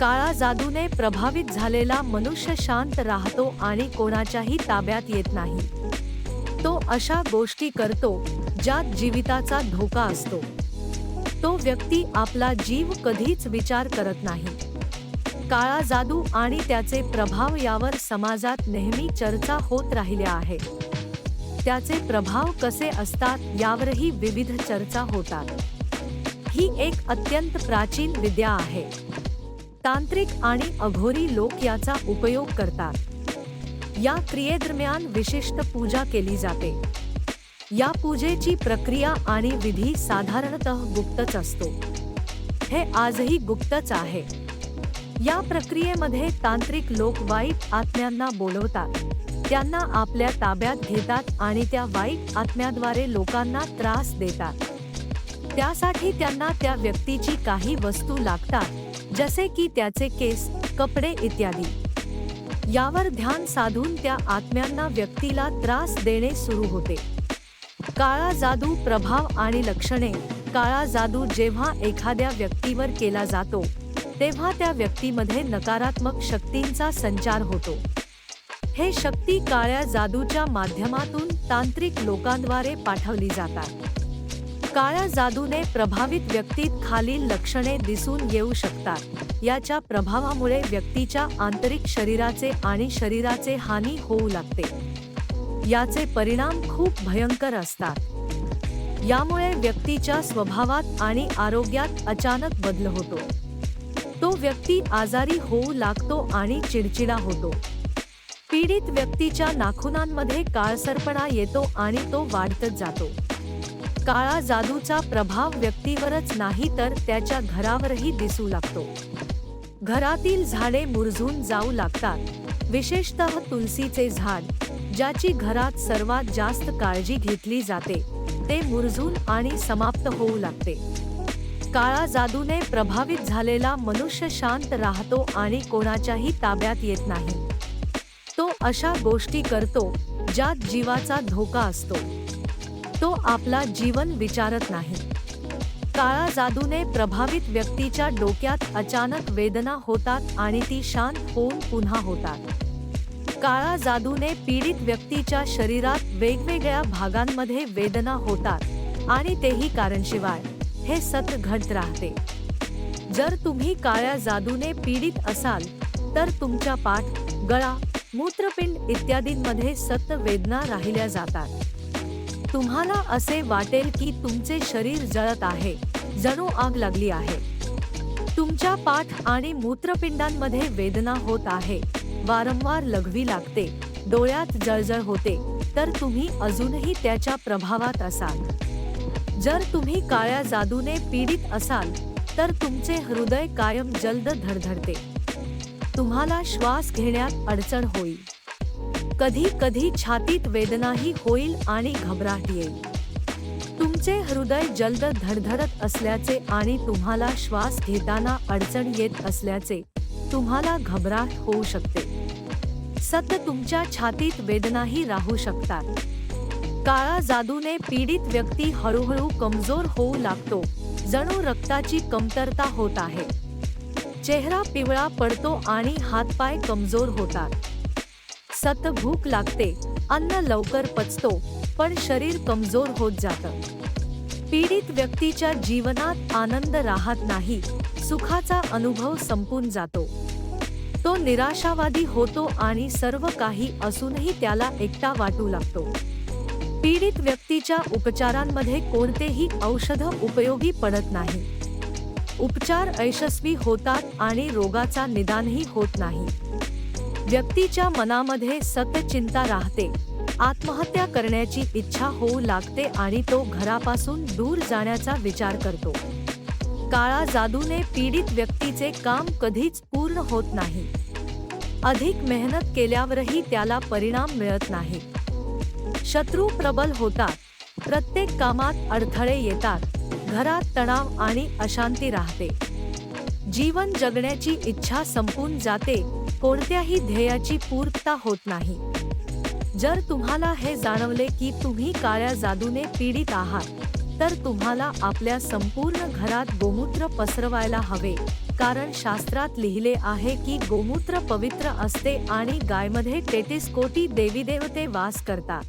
काळा जादूने प्रभावित झालेला मनुष्य शांत राहतो आणि कोणाच्याही ताब्यात येत नाही. तो अशा गोष्टी करतो ज्यात जीविताचा धोका असतो. तो व्यक्ती आपला जीव कधीच विचार करत नाही. काळा जादू आणि त्याचे प्रभाव यावर समाजात नेहमी चर्चा होत राहिल्या आहे त्याचे प्रभाव कसे असतात यावरही विविध चर्चा होतात. ही एक अत्यंत प्राचीन विद्या आहे. तांत्रिक आणि अघोरी लोक याचा उपयोग करतात. या क्रियेदरम्यान विशिष्ट पूजा केली जाते. या पूजेची प्रक्रिया आणि विधी साधारणतः गुप्तच असतो. हे आजही गुप्तच आहे. या प्रक्रियेमध्ये तांत्रिक लोक वाईट आत्म्यांना बोलवतात. त्यांना आपल्या ताब्यात घेतात आणि त्या वाईट आत्म्याद्वारे लोकांना त्रास देतात. त्यासाठी त्यांना त्या व्यक्तीची काही वस्तू लागतात जसे की त्याचे केस कपडे इत्यादी. यावर ध्यान साधून त्या आत्म्यांना व्यक्तीला त्रास देणे सुरू होते. काळा जादू प्रभाव आणि लक्षणे काळा जादू जेव्हा एखाद्या व्यक्तीवर केला जातो तेव्हा त्या व्यक्तीमध्ये नकारात्मक शक्तींचा संचार होतो. हे शक्ती काळ्या जादूच्या माध्यमातून तांत्रिक लोकांद्वारे पाठवली जातात. काळ्या जादूने प्रभावित व्यक्तीत खालील लक्षणे दिसून येऊ शकतात. याच्या प्रभावामुळे व्यक्तीच्या आंतरिक शरीराचे आणि शरीराचे हानी होऊ लागते. याचे परिणाम खूप भयंकर असतात. यामुळे व्यक्तीच्या स्वभावात आणि आरोग्यात अचानक बदल होतो. तो व्यक्ती आजारी होऊ लागतो आणि चिडचिडा होतो. पीडित व्यक्तीच्या नाखुनांमध्ये काळसरपणा येतो आणि तो वाढतच जातो. काळा जादूचा प्रभाव व्यक्तीवरच नाही तर त्याच्या घरावरही दिसू लागतो. घरातील झाडे मुरझून जाऊ लागतात. विशेषतः तुलसीचे झाड ज्याची घरात सर्वात जास्त काळजी घेतली जाते. ते मुरझून आणि समाप्त होऊ लागते. काळा जादूने प्रभावित झालेला मनुष्य शांत राहतो आणि कोणाच्याही ताब्यात येत नाही. तो अशा गोष्टी करतो ज्यात जीवाचा धोका असतो. तो आपला जीवन विचारत नाही. काळा जादूने प्रभावित व्यक्तीच्या डोक्यात अचानक वेदना होतात आणि ती शांत होऊन पुन्हा होतात. काळा जादूने पीडित व्यक्तीच्या शरीरात वेगवेगळ्या भागांमध्ये वेदना होतात आणि तेही कारणशिवाय. हे सत घडत राहते. जर तुम्ही काळ्या जादूने पीडित असाल तर तुमच्या पाठ गळा मूत्रपिंड इत्यादींमध्ये सत वेदना राहिल्या जातात. तुम्हाला असे वाटेल की तुमचे शरीर जळत आहे जणू आग लागली आहे. तुमच्या पाठ आणि मूत्रपिंडांमध्ये वेदना होत आहे. वारंवार लघवी लागते डोळ्यात जळजळ होते तर तुम्ही अजूनही त्याच्या प्रभावात असाल. जर तुम्ही काळ्या जादूने पीडित असाल तर तुमचे हृदय कायम जलद धडधडते. तुम्हाला श्वास घेण्यात अडचण होईल. कधी कधी छातीत वेदनाही होईल आणि घबराट येईल. तुमचे हृदय जलद धडधडत असल्याचे आणि तुम्हाला श्वास घेताना अडचण येत असल्याचे तुम्हाला घबराट होऊ शकते. सत्य तुमच्या छातीत वेदनाही राहू शकतात. काळा जादूने पीडित व्यक्ती हळूहळू कमजोर होऊ लागतो. जणू रक्ताची कमतरता होत आहे. चेहरा पिवळा पडतो आणि हातपाय कमजोर होतात. सत भूक लागते अन्न लवकर पचतो पण शरीर कमजोर होत जातं. पीडित व्यक्तीच्या जीवनात आनंद राहत नाही सुखाचा अनुभव संपून जातो. तो निराशावादी होतो आणि सर्व काही असूनही त्याला एकटा वाटू लागतो. पीडित व्यक्तीच्या उपचारांमध्ये कोणतेही औषध उपयोगी पडत नाही. उपचार अयशस्वी होतात आणि रोगाचा निदानही होत नाही. व्यक्तीच्या मनामध्ये सतत चिंता राहते. आत्महत्या करण्याची इच्छा होऊ लागते आणि तो घरापासून दूर जाण्याचा विचार करतो. काळा जादूने पीडित व्यक्तीचे काम कधीच पूर्ण होत नाही. अधिक मेहनत केल्यावरही त्याला परिणाम मिळत नाही. शत्रू प्रबल होतात. प्रत्येक कामात अडथळे येतात. घरात तणाव आणि अशांती राहते. जीवन जगण्याची इच्छा संपून जाते. कोणत्याही ध्येयाची पूर्तता होत नाही. जर तुम्हाला हे जाणवले की तुम्ही काळ्या जादूने पीडित आहात तर तुम्हाला आपल्या संपूर्ण घरात गोमूत्र पसरवायला हवे. कारण शास्त्रात लिहिले आहे की गोमूत्र पवित्र असते आणि गायमध्ये तेतीस कोटी देवीदेवते वास करतात.